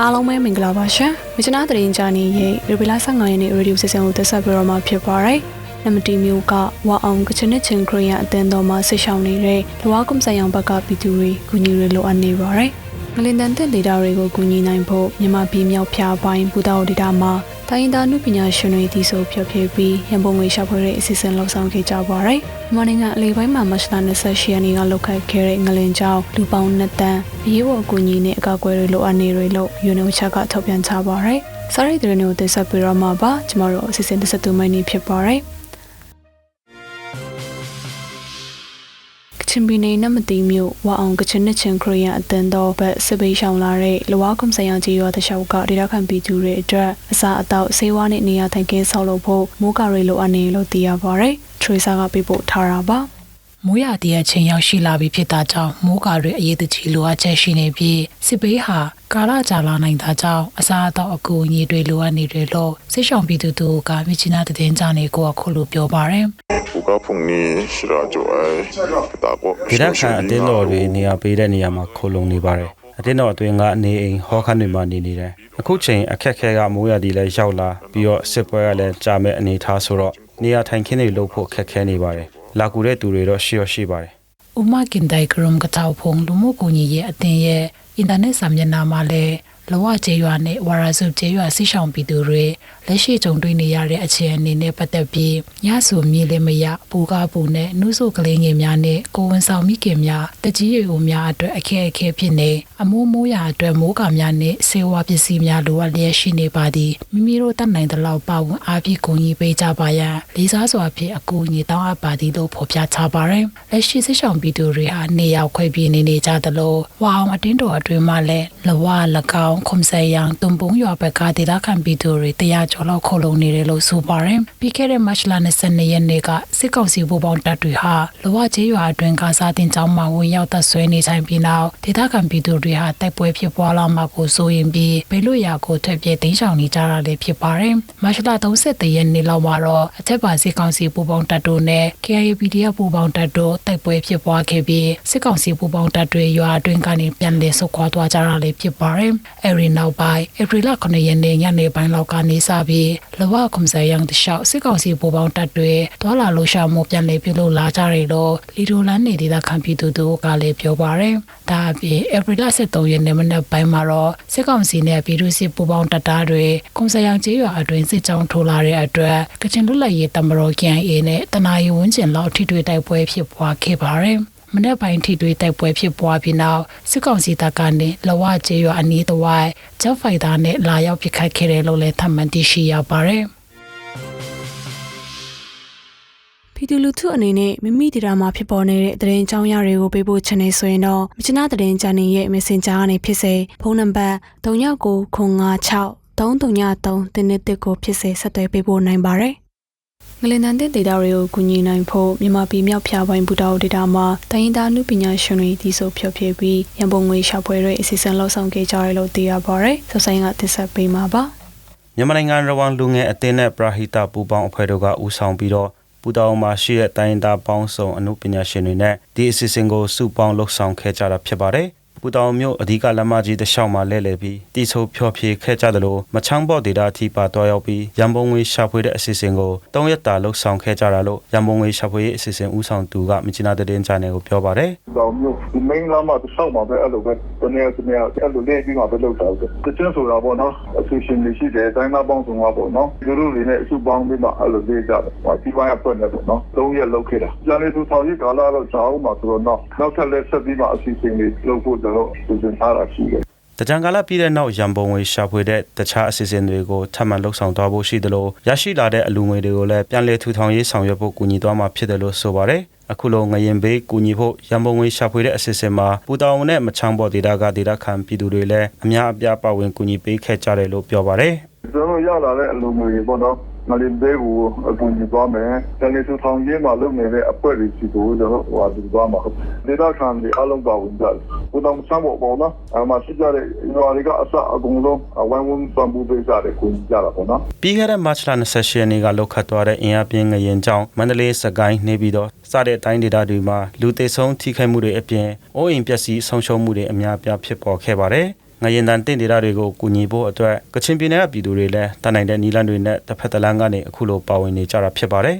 အားလုံးပဲမင်္ဂလာပါရှင်။မြချနာသတင်းကြားနေရဲ့ရေဘီလာ15ရက်နေ့ရေဒီယိုစီစဉ်ကိုတက်ဆက်ပြီးတော့မှဖြစ်ပါရယ်။နမတီမျိုးကဝါအောင်ကချင်နဲ့ချင်းခရီးယာအသင်းတော်မှာဆစ်ဆောင်နေတဲ့လဝါကုမ်ဆိုင်အောင်ဘက်ကပြည်သူတွေကူညီရလိုအပ်နေပါရယ်။ငလင်တန်တဲ့ဒေတာတွေကိုကူညီနိုင်ဖို့မြန်မာပြည်မြောက်ဖျားပိုင်းဘူတာဒေတာမှာ တိုင်းဒါနုပညာရှင်တွေဒီဆိုဖြောပြပြီးရန်ပုံငွေရှာဖွေတဲ့အစီအစဉ်လှုပ်ဆောင်ခဲ့ကြပါရယ်။မြန်မာနိုင်ငံအလေးပိုင်းမှာမတ်လ28ရက်နေ့ကလောက်ခတ်ခဲ့တဲ့ငလင်ကြောင့်လူပေါင်း2တန်းအရေးပေါ်အကူအညီနဲ့အကာအကွယ်တွေလိုအပ်နေတွေလို့ယူနိုချက်ကထုတ်ပြန်ချပါရယ်။စားရိတ်တွေကိုတက်ဆက်ပြီးတော့မှာပါကျမတို့အစီအစဉ်တစ်ဆက်သူမိုင်းနေဖြစ်ပါရယ်။ ချင်းပီနေနမတီမြို့ဝအောင်ကချင်နစ်ချင်ခရီးယန်အသင်းတော်ဘက်စစ်ပေးရှောင်လာတဲ့လဝါကွန်ဆိုင်ရကြီးရောတခြားကဒေတာခံပြည်သူတွေအတွက်အစာအသောက်ဆေးဝါးနဲ့နေရာထိုင်ခင်းဆောက်လုပ်ဖို့မိုးကာရီလိုအပ်နေလို့သိရပါရယ်။ထရီဆာကပြပို့ထားတာပါ။ မိုးရာသီအချိန်ရောက်ရှိလာပြီဖြစ်တာကြောင့်မိုးကာတွေအရေးတကြီးလိုအပ်ချက်ရှိနေပြီးစစ်ဘေးဟာကာလကြာလာနိုင်တာကြောင့်အစားအသောက်အကူအညီတွေလိုအပ်နေတယ်လို့စစ်ရှောင်ပြည်သူတို့ကမြချင်းနာတည်င်းကြနေကိုကခုလိုပြောပါတယ်။ကဖုန်နီရှိရာကျော်အဲတာကိုဂရခန်အတင်းတော်တွေနေရာပေးတဲ့နေရာမှာခိုလုံနေပါတယ်။အတင်းတော်အတွင်းကနေအိမ်ဟောခန်းတွေမှာနေနေတယ်။အခုချိန်အခက်ခဲကမိုးရာသီလည်းရောက်လာပြီးတော့စစ်ပွဲကလည်းကြာမဲ့အနေထားဆိုတော့နေရာထိုင်ခင်းတွေလုပ်ဖို့ခက်ခဲနေပါတယ်။ လာကူတဲ့သူတွေတော့ရှိရရှိပါတယ်ဥမကင်တိုင်ကရုံကတောက်ဖုံလူမှုကူညီရေးအသင်းရဲ့အင်တာနက်စာမျက်နှာမှာလည်း လဝကျေးရွာနဲ့ဝါရာစုကျေးရွာဆိဆောင်ပြည်သူတွေလက်ရှိကြုံတွေ့နေရတဲ့အခြေအနေနဲ့ပတ်သက်ပြီးညဆိုမြေလည်းမရပူကားပူနဲ့နှုဆိုကလေးငယ်များနဲ့ကိုဝန်ဆောင်မိခင်များတကြီးရီဦးများအတွက်အခက်အခဲဖြစ်နေအမိုးမိုးရာအတွက်မိုးကာများနဲ့ဆေးဝါးပစ္စည်းများလိုအပ်လျက်ရှိနေပါသည်မိမိတို့တတ်နိုင်သလောက်ပါဝင်အားဖြင့်ကူညီပေးကြပါရန်လေးစားစွာဖြင့်အကူအညီတောင်းအပ်ပါသည်လို့ဖော်ပြထားပါရယ်လက်ရှိဆိဆောင်ပြည်သူတွေဟာနေရောက်ခွဲပြေးနေနေကြသလိုဝါအောင်အတင်းတော်အတွင်းမှာလည်းလဝ၎င်းခုံဆယ်ရန်တုံပုံရွာဘက်ကဒေသခံပြည်သူတွေတရားကျော်လောက်ခုံလုံနေတယ်လို့ဆိုပါရယ်ပြီးခဲ့တဲ့မတ်လ22ရက်နေ့ကစစ်ကောင်စီဗိုလ်ပေါင်းတပ်တွေဟာလဝကျေးရွာအတွင်းကစားတင်ကျောင်းမှာဝင်ရောက်သက်ဆွဲနေထိုင်ပြီးနောက်ဒေသခံပြည်သူတွေဟာတိုက်ပွဲဖြစ်ပွားလာမှာကိုစိုးရင်ပြီးဘယ်လိုရာကိုထွက်ပြေးတိမ်းရှောင်နေကြတာလည်းဖြစ်ပါရယ်မတ်လ30ရက်နေ့လောက်မှာတော့အထက်ပါစစ်ကောင်စီဗိုလ်ပေါင်းတပ်တို့နဲ့ KIPDF ဗိုလ်ပေါင်းတပ်တို့တိုက်ပွဲဖြစ်ပွားခဲ့ပြီးစစ်ကောင်စီဗိုလ်ပေါင်းတပ်တွေရွာအတွင်းကနေပြန်လည်ဆုတ်ခွာသွားကြတာလည်းဖြစ်ပါရယ်အဲဒီနောက်ပိုင်းဧပြီလ9ရက်နေ့ညနေပိုင်းလောက်ကနေစပြီးလဝကွန်ဆယ်ရန်တလျှောက်စစ်ကောင်စီဗိုလ်ပေါင်းတပ်တွေတွာလာလှရှာမှုပြန်လည်ပြုလုပ်လာကြတယ်လို့လီဒိုလန်နေဒေသခံပြည်သူတို့ကလည်းပြောပါရယ်ဒါအပြင်ဧပြီလ23ရက်နေ့မနက်ပိုင်းမှာတော့စစ်ကောင်စီနဲ့ပြည်သူစစ်ပူးပေါင်းတပ်သားတွေကွန်ဆယ်ရန်ကျေးရွာအတွင်းစစ်ကြောင်းထိုးလာတဲ့အတွက်ကချင်လွတ်လပ်ရေးတမတော် KNA နဲ့တနာရီဝန်းကျင်လောက်ထိတွေ့တိုက်ပွဲဖြစ်ပွားခဲ့ပါရယ် မနေ့ပိုင်းထိတွေ့တိုက်ပွဲဖြစ်ပွားပြီးနောက်စစ်ကောင်စီတပ်ကနေလဝကျေးရွာအနီးတစ်ဝိုက်ဂျက်ဖိုက်တာနဲ့လာရောက်ပစ်ခတ်ခဲ့တယ်လို့လည်းထပ်မံသိရှိရပါတယ်ပြည်သူလူထုအနေနဲ့မိမိဒေတာမှာဖြစ်ပေါ်နေတဲ့သတင်းကြောင်းရတွေကိုပေးဖို့ချင်နေဆိုရင်တော့မြချနာသတင်းချန်နယ်ရဲ့ Messenger ကနေဖြစ်စေဖုန်းနံပါတ်3996 333တင်းတစ်တစ်ကိုဖြစ်စေဆက်သွယ်ပေးဖို့နိုင်ပါတယ်။ ငလင်တန်တဲ့ဒေတာတွေကိုကူညီနိုင်ဖို့မြန်မာပြည်မြောက်ဖျားပိုင်းဘူတာဒေတာမှာတိုင်းဒါနုပညာရှင်တွေဒီဆိုဖြောပြပြီးရန်ပုံငွေရှာဖွေတွေအစီအစဉ်လှုပ်ဆောင်ခဲ့ကြရလို့သိရပါတယ်။ဆက်ဆိုင်ကတစ်ဆက်ပေးမှာပါ။မြန်မာနိုင်ငံရဝမ်လူငယ်အသင်းနဲ့ပရာဟိတပူပေါင်းအဖွဲ့တို့ကဦးဆောင်ပြီးတော့ပူတောင်မှာရှိတဲ့တိုင်းသားပေါင်းစုံအမှုပညာရှင်တွေနဲ့ဒီအစီအစဉ်ကိုစုပေါင်းလှုပ်ဆောင်ခဲ့ကြတာဖြစ်ပါတယ် ပူတောင်မြို့အဓိကလမ်းမကြီးတစ်လျှောက်မှာလဲလှယ်ပြီးတိဆိုးဖျော်ဖြေခဲ့ကြတယ်လို့မချမ်းဘော့ဒေတာအထိပါတော်ရောက်ပြီးရန်ပုံငွေရှာဖွေတဲ့အစီအစဉ်ကို၃ရက်တာလှုပ်ဆောင်ခဲ့ကြတာလို့ရန်ပုံငွေရှာဖွေရေးအစီအစဉ်ဦးဆောင်သူကမြချနာတဲ့တင်ချာနယ်ကိုပြောပါတယ်တောင်မြို့ဒီ main လာမှာတစ်ဆောက်မှာပဲအဲ့လိုပဲတနေ့တနေ့အဲ့လိုလေးပြီးမှပဲလောက်တာပဲတချင်းဆိုတာပေါ့နော်အစီအစဉ်တွေရှိတယ်တိုင်းသားပေါင်းစုံကပေါ့နော်သူတို့တွေနဲ့အစုပေါင်းပြီးမှအဲ့လိုလေးကြတယ်ဟိုဒီပိုင်းအဖွင့်နေပေါ့နော်၃ရက်လောက်ခဲ့တာကျန်နေသူဆောင်ရေးကာလတော့ကြာအောင်မှာဆိုတော့နောက်နောက်ထပ်လည်းဆက်ပြီးမှအစီအစဉ်တွေလုပ်ဖို့ကျွန်တော်စီစဉ်ထားတာရှိတယ်တကြံကာလပြည်တဲ့နောက်ရန်ပုံငွေရှာဖွေတဲ့တခြားအစီအစဉ်တွေကိုထပ်မံလှုပ်ဆောင်သွားဖို့ရှိတယ်လို့ရရှိလာတဲ့အလူငွေတွေကိုလည်းပြန်လည်ထူထောင်ရေးဆောင်ရွက်ဖို့ကူညီသွားမှာဖြစ်တယ်လို့ဆိုပါတယ်အခုလိုငရင်ဘေးကူညီဖို့ရန်ပုံငွေရှာဖွေတဲ့အစီအစဉ်မှာပူတောင်နဲ့မချောင်းပေါ်ဒေတာကဒေတာခံပြည်သူတွေလည်းအများအပြားပါဝင်ကူညီပေးခဲ့ကြတယ်လို့ပြောပါတယ်ကျွန်တော်ရလာတဲ့အလူငွေတွေပေါ့နော် ငလင်ဘေးကိုအကူညီသွားမယ်။တယ်လီဆူထောင်ရေးမှာလုပ်နေတဲ့အပွဲတွေစီကိုကျွန်တော်ဟိုအတူသွားမှာဟုတ်။ဒေတာခံတွေအလုံးပါဝင်ကြတယ်။ဘုတော်ဆမ်းဖို့ပေါ့နော်။အမှရှိကြတဲ့ရွာတွေကအစအကုန်လုံးဝိုင်းဝန်းပံ့ပိုးပေးကြတယ်ကိုကြတာပေါ့နော်။ပြီးခဲ့တဲ့မတ်လ28ရက်နေ့ကလောက်ခတ်သွားတဲ့အင်အားပြင်းငရင်ကြောင့်မန္တလေးစကိုင်းနေပြီးတော့စတဲ့အတိုင်းဒေတာတွေမှာလူသေဆုံးထိခိုက်မှုတွေအပြင်အိုးအိမ်ပျက်စီးဆုံးရှုံးမှုတွေအများအပြားဖြစ်ပေါ်ခဲ့ပါတယ်။ ငရင်တန်တင့်ဒေတာတွေကိုကူညီဖို့အတွက်ကချင်ပြည်နယ်ကပြည်သူတွေလည်းတနိုင်တဲ့နီလန်တွေနဲ့တစ်ဖက်တစ်လမ်းကနေအခုလိုပါဝင်နေကြတာဖြစ်ပါတယ်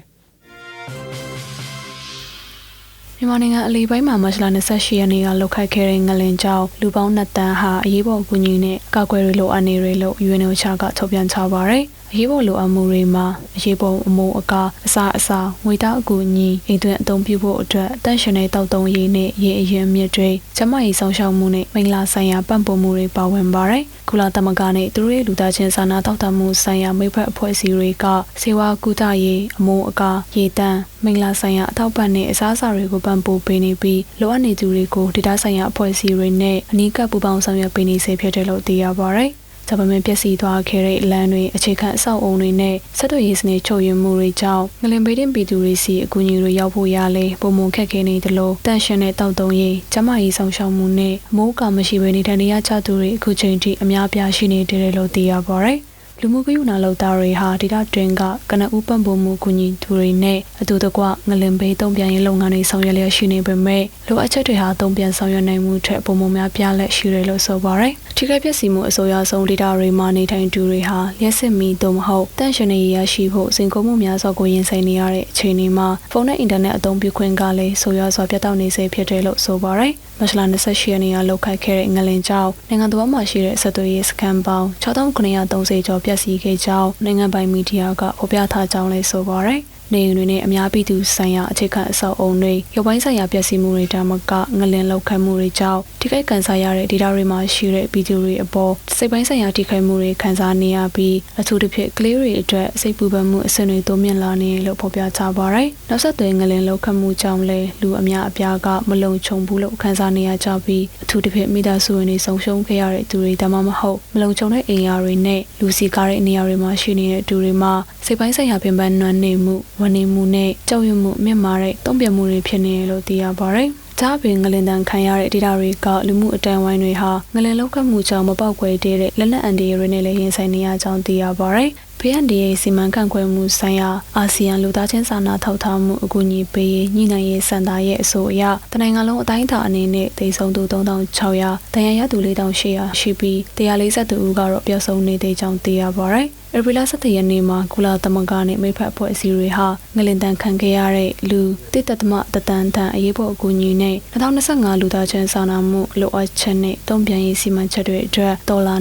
မြန်မာနိုင်ငံအလီပိုင်းမှာမတ်လ28ရက်နေ့ကလောက်ခတ်ခဲ့တဲ့ငလင်ကြောင့်လူပေါင်း2တန်းဟာအရေးပေါ်အကူအညီနဲ့ကာကွယ်ရေးလိုအပ်နေတွေလို့ UNOCHA ကထုတ်ပြန်ထားပါတယ်။ အရေးပေါ်လိုအပ်မှုတွေမှာအရေးပေါ်အမိုးအကားအစာအစာငွေသားအကူအညီအိမ်တွင်အသုံးပြုဖို့အတွက်တန့်ရှင်တဲ့တောက်တုံးရည်နဲ့ရေအရင်မြစ်တွေကျမကြီးဆောင်ရှောက်မှုနဲ့မိင်္ဂလာဆိုင်ရာပံ့ပိုးမှုတွေပါဝင်ပါတယ်။ကုလသမဂ္ဂနဲ့သူတို့ရဲ့လူသားချင်းစာနာထောက်ထားမှုဆိုင်ရာမိဖက်အဖွဲ့အစည်းတွေကစေဝါကုသရေးအမိုးအကားရေတန်းမိင်္ဂလာဆိုင်ရာအထောက်ပံ့နဲ့အစားအစာတွေကိုပံ့ပိုးပေးနေပြီးလိုအပ်နေသူတွေကိုဒေတာဆိုင်ရာအဖွဲ့အစည်းတွေနဲ့အနီးကပ်ပူးပေါင်းဆောင်ရွက်ပေးနေစေဖြစ်တယ်လို့သိရပါတယ်။ ဒါပေမဲ့ပျက်စီးသွားခဲ့တဲ့လမ်းတွေအခြေခံအဆောက်အုံတွေနဲ့ဆက်သွယ်ရေးစနစ်ချုပ်ယွင်းမှုတွေကြောင့်ငလင်ဘေးတင်ပြည်သူတွေစီအကူအညီတွေရောက်ဖို့ရလေပုံမှန်ခက်ခဲနေသလိုတန့်ရှင်းတဲ့တောက်တုံးရေးကျမကြီးဆောင်ရှောက်မှုနဲ့အမိုးကမရှိဘဲနေထိုင်နေရကြသူတွေအခုချိန်ထိအများပြားရှိနေတယ်လို့သိရပါတယ်။ လူမှုကယူနာလောက်သားတွေဟာဒေတာတွင်ကကနဦးပံ့ပိုးမှုကူညီသူတွေနဲ့အတူတကွငလင်ဘေးတုံ့ပြန်ရေးလုပ်ငန်းတွေဆောင်ရွက်လျက်ရှိနေပေမဲ့လိုအပ်ချက်တွေဟာတုံ့ပြန်ဆောင်ရွက်နိုင်မှုထက်ပုံမှန်များပြားလက်ရှိတယ်လို့ဆိုပါရယ်ထိခိုက်ပျက်စီးမှုအဆိုအရဆုံးဒေတာတွေမှာနေထိုင်သူတွေဟာလျှက်စစ်မီသို့မဟုတ်တန့်ရှင်နေရရှိဖို့စင်ကုန်မှုများစွာကိုရင်ဆိုင်နေရတဲ့အခြေအနေမှာဖုန်းနဲ့အင်တာနက်အသုံးပြုခွင့်ကလည်းဆိုရစွာပြတ်တောက်နေစေဖြစ်တယ်လို့ဆိုပါရယ် မတ်လ28ရက်နေ့ကလောက်ခတ်ခဲ့တဲ့ငလင်ကြောင့်နိုင်ငံတော်မှာရှိတဲ့ဆက်သွယ်ရေးစခန်းပေါင်း6930ကျော်ပျက်စီးခဲ့ကြောင်းနိုင်ငံပိုင်မီဒီယာကဖော်ပြထားကြောင်းလည်းဆိုပါရယ် နေအိမ်တွေနဲ့အများပြည်သူဆိုင်ရာအခြေခံအဆောက်အုံတွေရုပ်ပိုင်းဆိုင်ရာပျက်စီးမှုတွေဒါမှကငလင်လောက်ခတ်မှုတွေကြောင့်ထိခိုက်ကန်ဆာရတဲ့ဒေတာတွေမှာရှိတဲ့ပြည်သူတွေအပေါ်စိတ်ပိုင်းဆိုင်ရာထိခိုက်မှုတွေခံစားနေရပြီးအထူးသဖြင့်ကလေးတွေအတွက်စိတ်ပူပန်မှုအဆင့်တွေတိုးမြင့်လာနေလို့ဖော်ပြထားပါတယ်။နောက်ဆက်တွဲငလင်လောက်ခတ်မှုကြောင့်လည်းလူအများအပြားကမလုံခြုံဘူးလို့ခံစားနေရကြပြီးအထူးသဖြင့်မိသားစုဝင်တွေဆုံးရှုံးခဲ့ရတဲ့သူတွေဒါမှမဟုတ်မလုံခြုံတဲ့အိမ်ယာတွေနဲ့လူစီကားတဲ့နေရာတွေမှာရှိနေတဲ့သူတွေမှာစိတ်ပိုင်းဆိုင်ရာပင်ပန်းနွမ်းနေမှုဝန်နေမှုနဲ့ကြောက်ရွံ့မှုမြင့်မာတဲ့တုံ့ပြန်မှုတွေဖြစ်နေတယ်လို့သိရပါတယ်။ဒါပြင်ငလင်တန်ခံရတဲ့ဒေတာတွေကလူမှုအတန်းဝိုင်းတွေဟာငလင်လောက်ခတ်မှုကြောင့်မပေါက်ကွယ်တဲ့လက်နက်အန်ဒီတွေနဲ့လည်းရင်ဆိုင်နေရကြောင်းသိရပါတယ်။ PNDA စီမံခန့်ခွဲမှုဆိုင်ရာအာဆီယံလူသားချင်းစာနာထောက်ထားမှုအကူအညီပေးရေးညှိနှိုင်းရေးစင်တာရဲ့အဆိုအရတနိုင်ငံလုံးအတိုင်းအတာအနေနဲ့ဒေဆုံးသူ3600တန်ရရသူ4800ရှိပြီး142ဦးကတော့ပျောက်ဆုံးနေသေးကြောင်းသိရပါတယ်။ ဧပြီလ17ရက်နေ့မှာကုလသမဂ္ဂနဲ့မိဖက်အဖွဲ့အစည်းတွေဟာငလင်တန်ခံခဲ့ရတဲ့လူတစ်တသမတတန်တန်အရေးပေါ်အကူအညီနဲ့2025လူသားချင်းစာနာမှုလိုအပ်ချက်နဲ့တုံ့ပြန်ရေးစီမံချက်တွေအတွက်ဒေါ်လာ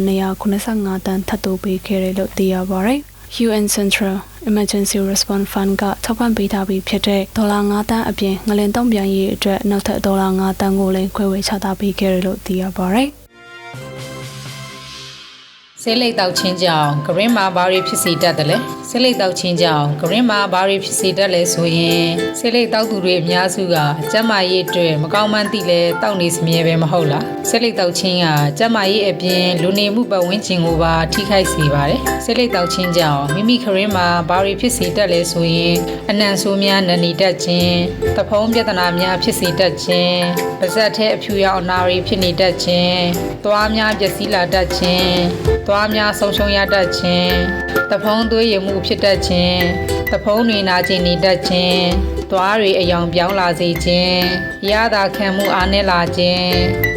285တန်ထပ်တိုးပေးခဲ့တယ်လို့သိရပါတယ်။ UN Central Emergency Response Fund ကထောက်ပံ့ပေးထားပြီးဖြစ်တဲ့ဒေါ်လာ9တန်းအပြင်ငလင်တုံ့ပြန်ရေးအတွက်နောက်ထပ်ဒေါ်လာ9တန်းကိုလည်းခွဲဝေချထားပေးခဲ့တယ်လို့သိရပါတယ်။ ဆေးလိပ်တောက်ချင်းကြောင့်ဂရင်းမှာဘာတွေဖြစ်စေတတ်တယ်လဲ ဆေးလိပ်တောက်ချင်းကြောင့်ဂရင်းမှာဘာတွေဖြစ်စေတတ်လဲဆိုရင်ဆေးလိပ်တောက်သူတွေအများစုကကျန်းမာရေးအတွက်မကောင်းမှန်းသိလဲတောက်နေစမြဲပဲမဟုတ်လားဆေးလိပ်တောက်ချင်းကကျန်းမာရေးအပြင်လူနေမှုပတ်ဝန်းကျင်ကိုပါထိခိုက်စေပါတယ်ဆေးလိပ်တောက်ချင်းကြောင့်မိမိခရင်းမှာဘာတွေဖြစ်စေတတ်လဲဆိုရင်အနံ့ဆိုးများနဏီတတ်ခြင်းတဖုံးပြဿနာများဖြစ်စေတတ်ခြင်းပါးစပ်ထဲအဖြူရောင်အနာတွေဖြစ်နေတတ်ခြင်းသွားများပျက်စီးလာတတ်ခြင်းသွားများဆုံးရှုံးရတတ်ခြင်းတဖုံးသွေးရမှုဖြစ်တတ်ခြင်းတဖုံးတွေနာကျင်နေတတ်ခြင်းသွားတွေအယောင်ပြောင်းလာစေခြင်းရတာခံမှုအားနည်းလာခြင်း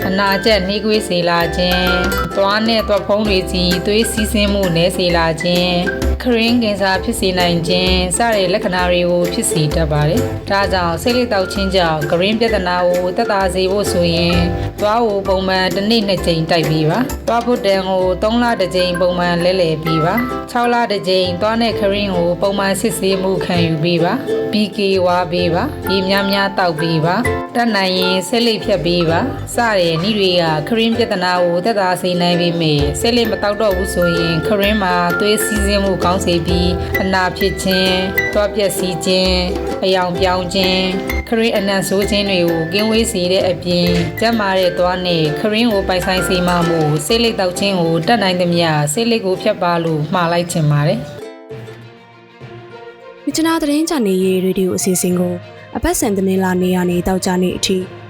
အနာကျက်နှီးကွေးစေလာခြင်းသွားနဲ့သွားဖုံးတွေစီသွေးစီးဆင်းမှုနည်းစေလာခြင်း ခရင်းကင်ဆာဖြစ်စေနိုင်ခြင်းစတဲ့လက္ခဏာတွေကိုဖြစ်စေတတ်ပါတယ်။ဒါကြောင့်ဆိတ်လိတောက်ချင်းကြောင့်ဂရင်းပြဿနာကိုတက်တာစေဖို့ဆိုရင်သွားကိုပုံမှန်တစ်နေ့နှစ်ကြိမ်တိုက်ပြီးပါ။သွားဖို့တန်ကို3လတစ်ကြိမ်ပုံမှန်လဲလှယ်ပြီးပါ။6လတစ်ကြိမ်သွားနဲ့ခရင်းကိုပုံမှန်စစ်ဆေးမှုခံယူပြီးပါ။ PK ဝါပေးပါ။ရေများများတောက်ပြီးပါ။တတ်နိုင်ရင်ဆိတ်လိဖြတ်ပြီးပါ။စတဲ့ဤတွေကခရင်းပြဿနာကိုတက်တာစေနိုင်ပြီးမေဆိတ်လိမတောက်တော့ဘူးဆိုရင်ခရင်းမှာသွေးစီးဆင်းမှုကောင်းစေပြီးအနာဖြစ်ခြင်းတွားပြက်စီးခြင်းအယောင်ပြောင်းခြင်းခရင်းအနံ့ဆိုးခြင်းတွေကိုကင်းဝေးစေတဲ့အပြင်ကျန်းမာတဲ့သွားနဲ့ခရင်းကိုပိုင်ဆိုင်စေမှမို့စိတ်လိတ်တောက်ခြင်းကိုတတ်နိုင်သမျှစိတ်လိတ်ကိုဖြတ်ပါလို့မှားလိုက်ခြင်းပါတယ်မြချနာသတင်းချန်နေရေးရေဒီယိုအစီအစဉ်ကိုအပတ်စဉ်သတင်းလာနေရနေတောက်ကြနေအထိည